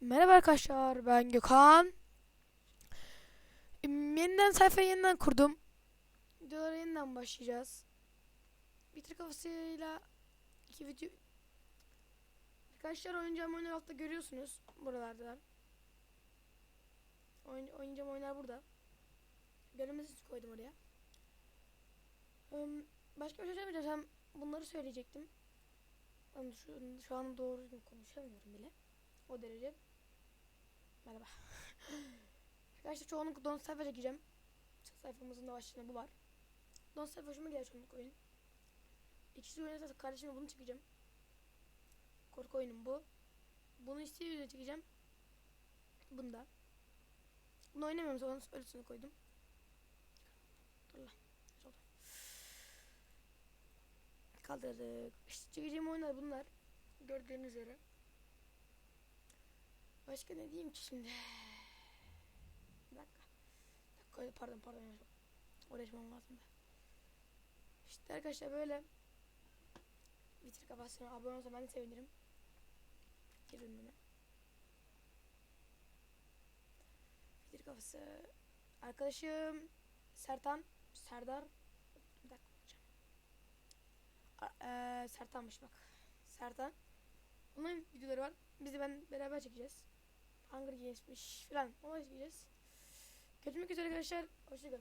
Merhaba arkadaşlar ben Gökhan. Yeniden sayfayı yeniden kurdum. Videolara yeniden başlayacağız. Bitir kafasıyla iki video Arkadaşlar oynayacağım oyunlar altta görüyorsunuz buralarda. Oyun, oynayacağım oyunlar burada. Görünmesi koydum oraya. Başka bir şey söylemeyeceğim. Bunları söyleyecektim. Ben şu, şu an doğru konuşamıyorum bile. O derece. Merhaba. Arkadaşlar çoğunlukla don sayfa çekeceğim. Sayfamızın da başlığında bu var. Don sayfa hoşuma gider çoğunluk oyun. İkisi oynarsa kardeşimle bunu çekeceğim. Korku oyunum bu. Bunu istiyor video çekeceğim. Bunu da. Bunu oynamıyorum sonra öylesine koydum. Dur lan. Kaldırdık. İşte çekeceğim oyunlar bunlar. Gördüğünüz üzere. Başka ne diyeyim ki şimdi? Bir dakika. Bir dakika pardon pardon. Uğraşmam lazım da. İşte arkadaşlar böyle bitir kafasına abone olursa ben de sevinirim. Girin bana. Bitir kafası. Arkadaşım Sertan Serdar bir dakika. A- eee, Sertan'mış bak. Sertan. Onun videoları var. Biz de ben beraber çekeceğiz. Hunger Games'miş falan. Ona çekeceğiz. Görüşmek üzere arkadaşlar. Hoşçakalın.